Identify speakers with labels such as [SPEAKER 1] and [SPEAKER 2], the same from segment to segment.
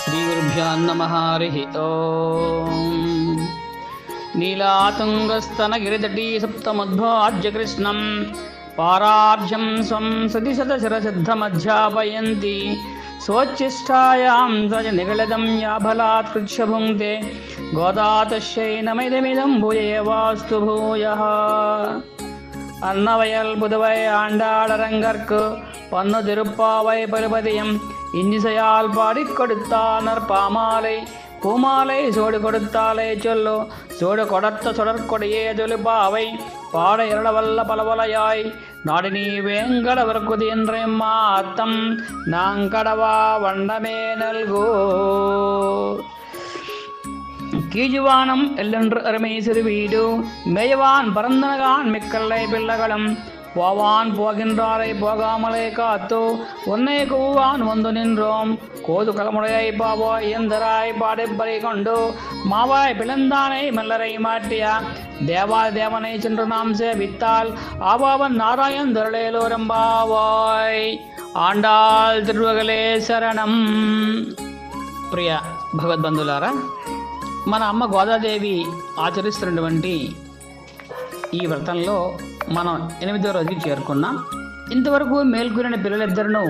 [SPEAKER 1] శ్రీగురుభ్యో నమ హరి నీలాతుంగస్తనగిరిదటీ సప్తమధ్వాజ్య కృష్ణం పారార్ఘ్యం స్వం సతి శతశరసిద్ధమధ్యాపయంతి స్వచ్చిష్టాయాం సజ నిగళదం యాభలాత్ కృక్షభుంక్తే గోదాతశ్యై నమిదమిదం భూయేవాస్తు భూయः. அன்னவயல் புதுவை ஆண்டாளரங்கற்கு பன்னு திருப்பாவை பருபதியம் இன்னிசையால் பாடி கொடுத்தானர் பாமாலை பூமாலை சோடு கொடுத்தாலே சொல்லு சோடு கொடுத்த சுடற்கொடியே தொழுப்பாவை பாட இரளவல்ல பலவலையாய் நாடு நீ வேங்கடவர்க்குதி என்றே மாத்தம் நாங்கடவா வண்டமே நல்கோ. கீஜுவானம் எல்லென்று அருமை சிறு வீடு மேயவான் பரந்தனகான் மிக்கல்லை பிள்ளைகளும் போவான் போகின்றாரை போகாமலே காத்து உன்னை கூவான் வந்து நின்றோம் கோது கலமுடையை பாவாய் எந்தராய் பாடிப்பறை கொண்டு மாவாய் பிளந்தானை மல்லரை மாட்டிய தேவா தேவனை சென்று நாம் சேவித்தால் ஆவாவன் நாராயண் திருளேலோரம்பாவாய் ఆండాల్ తిరువగలే శరణం ప్రియ భగవద్బంధులారా మన అమ్మ గోదాదేవి ఆచరిస్తున్నటువంటి ఈ వ్రతంలో మనం ఎనిమిదో రోజుకి చేరుకున్నాం ఇంతవరకు మేల్కొనిన పిల్లలిద్దరినూ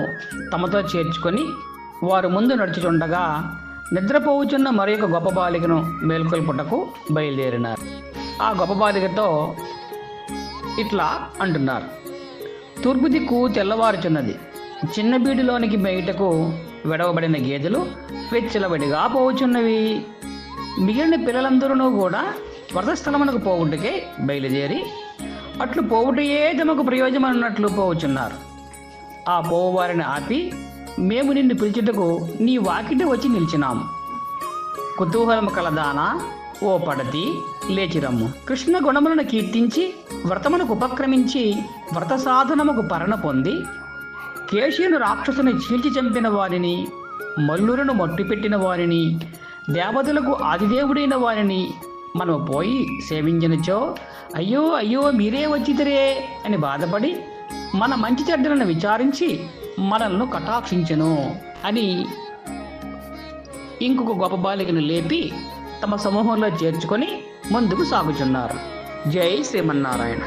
[SPEAKER 1] తమతో చేర్చుకొని వారు ముందు నడుచుచుండగా నిద్రపోవుచున్న మరి ఒక గొప్ప బాలికను మేల్కొల్పుటకు బయలుదేరినారు. ఆ గొప్ప బాలికతో ఇట్లా అంటున్నారు. తూర్పు దిక్కు తెల్లవారుచున్నది. చిన్న బీడులోనికి బయటకు వెడవబడిన గేదెలు వెచ్చలబడిగా పోవుచున్నవి. మిగిలిన పిల్లలందరూ కూడా వ్రతస్థలమునకు పోవుటకే బయలుదేరి అట్లు పోవుటయే తమకు ప్రయోజనం అన్నట్లు పోవుచున్నారు. ఆ పోవువారిని ఆపి మేము నిన్ను పిలిచుటకు నీ వాకిట వచ్చి నిలిచినాము కుతూహలము కలదానా? ఓ పడతి లేచిరమ్ము. కృష్ణ గుణములను కీర్తించి వ్రతమునకు ఉపక్రమించి వ్రత సాధనముకు పరణ పొంది కేశీను రాక్షసుని చీల్చి చంపిన వారిని మల్లులను మట్టిపెట్టిన వారిని దేవతలకు ఆదిదేవుడైన వారిని మనము పోయి సేవించినచో అయ్యో అయ్యో మీరే వచ్చితరే అని బాధపడి మన మంచి చెడ్డలను విచారించి మనల్ని కటాక్షించెను అని ఇంకొక గొప్ప బాలికను లేపి తమ సమూహంలో చేర్చుకొని ముందుకు సాగుచున్నారు. జై శ్రీమన్నారాయణ.